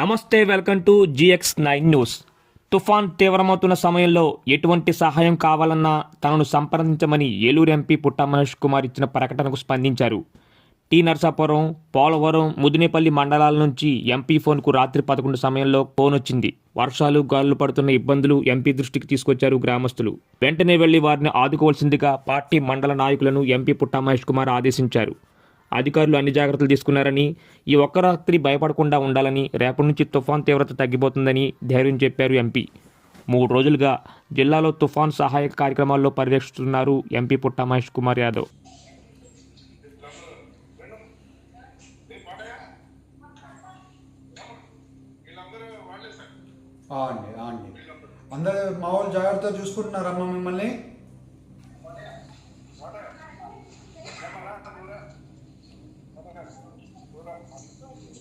నమస్తే welcome to GX nine news. తుఫాన్ తీవ్రమవుతున్న సమయంలో ఎటువంటి సహాయం కావాలన్నా తనను సంప్రదించమని ఏలూరు ఎంపీ పుట్ట మహేష్ కుమార్ ఇచ్చిన ప్రకటనకు స్పందించారు. టీ. నరసాపురం పోలవరం ముదినేపల్లి మండలాల నుంచి ఎంపీ ఫోన్కు రాత్రి పదకొండు సమయంలో ఫోన్ వచ్చింది. వర్షాలు గాలులు పడుతున్న ఇబ్బందులు ఎంపీ దృష్టికి తీసుకొచ్చారు గ్రామస్తులు. వెంటనే వెళ్ళి వారిని ఆదుకోవాల్సిందిగా పార్టీ మండల నాయకులను ఎంపీ పుట్ట మహేష్ కుమార్ ఆదేశించారు. అధికారులు అన్ని జాగ్రత్తలు తీసుకున్నారని ఈ ఒక్క రాత్రి భయపడకుండా ఉండాలని రేపటి నుంచి తుఫాన్ తీవ్రత తగ్గిపోతుందని ధైర్యం చెప్పారు ఎంపీ. మూడు రోజులుగా జిల్లాలో తుఫాన్ సహాయక కార్యక్రమాల్లో పర్యవేక్షిస్తున్నారు ఎంపీ పుట్ట మహేష్ కుమార్ యాదవ్. అండి అండి. అందరు మా వాళ్ళు జాగ్రత్తగా చూసుకుంటున్నారమ్మా మిమ్మల్ని నమస్తే నమస్కారం అండి బాగున్నారా ఆ,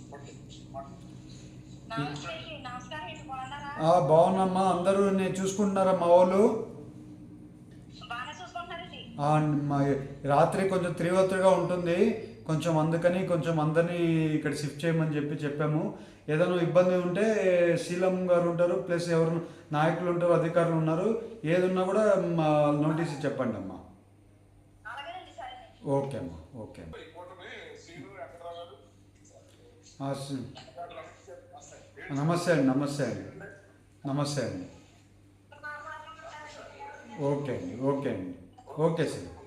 బాగున్నామ్మా. అందరూ నేను చూసుకుంటున్నారా మా వాళ్ళు? రాత్రి కొంచెం తీవ్రతగా ఉంటుంది. కొంచెం అందుకని కొంచెం అందరినీ ఇక్కడ షిఫ్ట్ చేయమని చెప్పి చెప్పాము. ఏదైనా ఇబ్బంది ఉంటే శీలం గారు ఉంటారు ప్లస్ ఎవరు నాయకులు ఉంటారు అధికారులు ఉన్నారు. ఏదున్నా కూడా మా నోటీస్ చెప్పండి అమ్మా ఓకే అమ్మా ఓకే అమ్మా. నమస్తే. అండి నమస్తే అండి. నమస్తే అండి. ఓకే అండి ఓకే అండి. Okay sir.